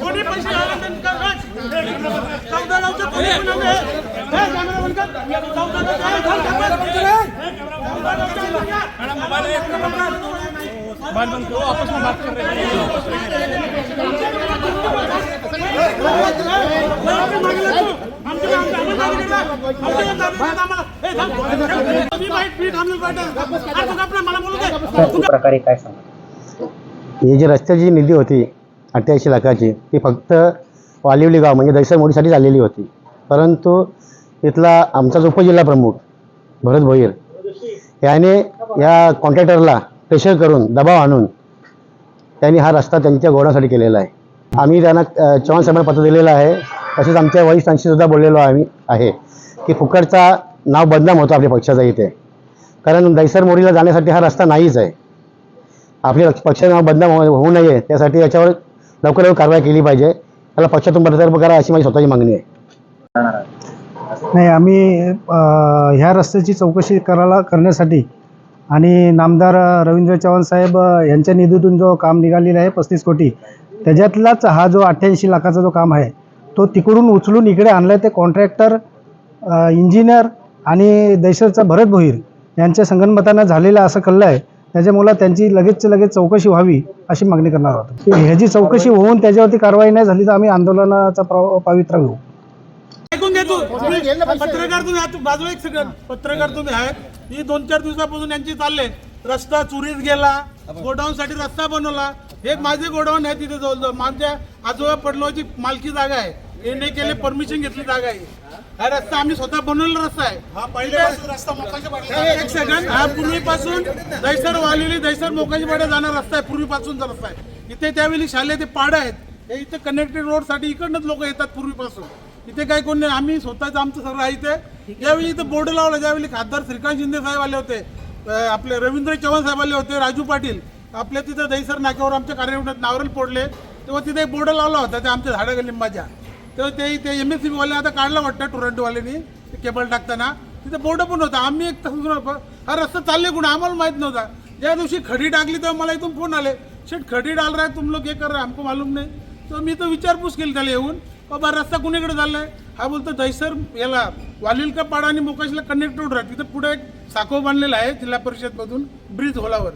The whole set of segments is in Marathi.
कोणी पैसे आल्यानंतर चौदा गावचं कर. चौदा प्रकारे काय सांगा ही जी रस्त्याची निधी होती अठ्ठ्याऐंशी लाखाची ती फक्त वालिवली गाव म्हणजे दहिसर मोडीसाठी आलेली होती. परंतु इथला आमचा जो उपजिल्हा प्रमुख भरत भोईर याने या कॉन्ट्रॅक्टरला प्रेशर करून दबाव आणून त्यांनी हा रस्ता त्यांच्या गोडासाठी केलेला आहे. आम्ही त्यांना चव्हाण साहेबांना पत्र दिलेलं आहे. तसेच आमच्या वरिष्ठांशीसुद्धा बोललेलो आम्ही आहे की फुकटचा नाव बदनाम होतो आपल्या पक्षाचा इथे. कारण दैसर मोडीला जाण्यासाठी हा रस्ता नाहीच आहे. आपल्या पक्षाचं नाव बदनाम हो- होऊ नये त्यासाठी याच्यावर लवकर लवकर कारवाई केली पाहिजे. त्याला पक्षातून बडतर्फ करा अशी माझी स्वतःची मागणी आहे. नाही आम्ही ह्या रस्त्याची चौकशी करायला करण्यासाठी आणि नामदार रवींद्र चव्हाण साहेब यांच्या निधीतून जो काम निघालेला आहे पस्तीस कोटी त्याच्यातलाच हा जो अठ्ठ्याऐंशी लाखाचा जो काम आहे तो तिकडून उचलून इकडे आणला ते कॉन्ट्रॅक्टर इंजिनियर आणि दैसरचा भरत भोईर यांच्या संगनमतानं झालेलं असं कळलं आहे त्याच्यामुळं त्यांची लगेचच्या लगेच चौकशी व्हावी अशी मागणी करणार आहोत. ह्याची चौकशी होऊन त्याच्यावरती कारवाई नाही झाली तर आम्ही आंदोलनाचा प्र घेऊ ऐकून घेतो पत्रकार तुम्ही बाजू बाजूला एक सेकंड पत्रकार तुम्ही आहेत. ही दोन चार दिवसापासून यांची चालले. रस्ता चोरीत गेला. गोडाऊन साठी रस्ता बनवला. हे माझे गोडाऊन आहे तिथे जवळजवळ. माझ्या आजोबा पडलोची मालकी जागा आहे. येणे केले परमिशन घेतली जागा आहे. हा रस्ता आम्ही स्वतः बनवलेला रस्ता आहे. हा पहिल्यापासून रस्ता एक सेकंड हा पूर्वीपासून दैसर वालेली दैसर मोकाची पाड्या जाणार रस्ता आहे. पूर्वीपासूनचा रस्ता आहे. इथे त्यावेळी शाले ते पाडं आहेत. हे इथे कनेक्टेड रोडसाठी इकडनंच लोक येतात पूर्वीपासून. इथे काय कोण नाही. आम्ही स्वतःच आमचं सगळं आहे इथे. यावेळी इथं बोर्ड लावला. ज्यावेळी खासदार श्रीकांत शिंदे साहेब आले होते अं, आपले रवींद्र चव्हाण साहेब आले होते राजू पाटील आपल्या तिथं दहीसर नाक्यावर आमच्या कार्यक्रमात नावरल पोडले. तेव्हा तिथे एक बोर्ड लावला होता. ते आमच्या झाडं लिंबाच्या. तेव्हा ते ते एम एस सी बीवाले आता काढला वाटतं टोरंटोवाल्यांनी केबल टाकताना. तिथे बोर्ड पण होता. आम्ही एक तसं हा रस्ता चालले कुठं? आम्हाला माहीत नव्हता. ज्या दिवशी खडी टाकली तेव्हा मला इथून फोन आले. शेट खडी डाल रहा है तुम लोग हे कर रहा हैं, हमको मालूम नाही. तर मी तर विचारपूस केली त्याला येऊन. बाबा रस्ता कुणीकडे झाला आहे हा बोलतो दहीसर याला वालिलका पाडा आणि मोकाशीला कनेक्ट रोड राहत. तिथं पुढे एक साखो बांधलेला आहे जिल्हा परिषदमधून ब्रिज होलावर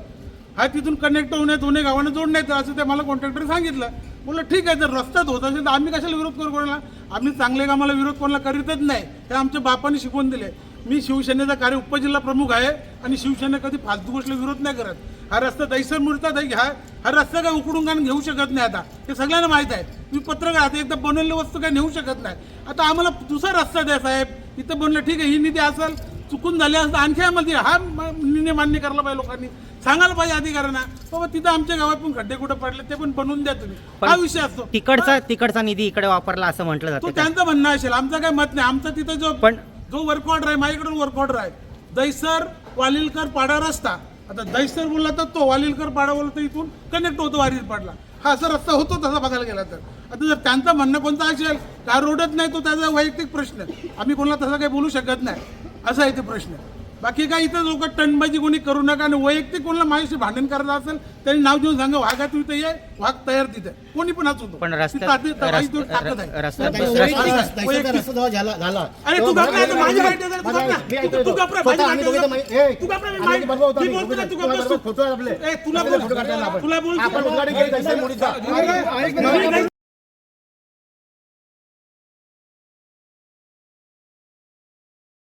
हा तिथून कनेक्ट होण्यात दोन्ही गावांना जोडण्यात असं ते मला कॉन्ट्रॅक्टर सांगितलं. बोललं ठीक आहे जर रस्त्यात होत असेल तर आम्ही कशाला विरोध करू कोणाला? आम्ही चांगले कामाला विरोध कोणाला करीतच नाही. हे आमच्या बापाने शिकवून दिले मी शिवसेनेचा कार्य उपजिल्हा प्रमुख आहे आणि शिवसेना कधी फालतू गोष्टीला विरोध नाही करत. हा रस्ता दैसर मुरता दै हा हा रस्ता काय उकडून काय घेऊ शकत नाही आता. हे सगळ्यांना माहीत आहे. मी पत्रकार आता एकदा बनवलेली वस्तू काय नेऊ शकत नाही. आता आम्हाला दुसरा रस्ता द्या साहेब. इथं बनलं ठीक आहे ही निधी असेल चुकून झाली असं आणखी आम्हाला हा निर्णय मान्य करायला पाहिजे लोकांनी. सांगायला पाहिजे अधिकाऱ्यांना बाबा तिथं आमच्या गावात पण खड्डे कुठे पडले ते पण बनवून द्या तुम्ही. हा विषय असतो. तिकडचा तिकडचा निधी इकडे वापरला असं म्हटलं तो जातं त्यांचं म्हणणं असेल आमचं काय मत नाही. आमचं तिथं जो पण- जो वर्क ऑर्डर आहे माझ्याकडून वर्क ऑर्डर आहे. दैसर वालिलकर पाडा रस्ता. आता दैसर बोलला तर तो वालिलकर पाडा बोलला तर इथून कनेक्ट होतो वारील पाडला. हा असा रस्ता होतो तसा बघायला गेला तर. आता जर त्यांचं म्हणणं कोणतं असेल का रोडच नाही तो त्याचा वैयक्तिक प्रश्न. आम्ही कोणाला तसा काही बोलू शकत नाही. असा आहे ते प्रश्न बाकी काय इथं लोक टणबाजी कोणी करू नका आणि वैयक्तिक कोणाला माझ्याशी भांडण करायचं असेल त्यांनी नाव देऊन सांगा वाघा तू इथे ये वाघ तयार तिथे कोणी पण असू तो. पण अरे तू घाबरा, माझी घाबरा. तुला बोल. बोल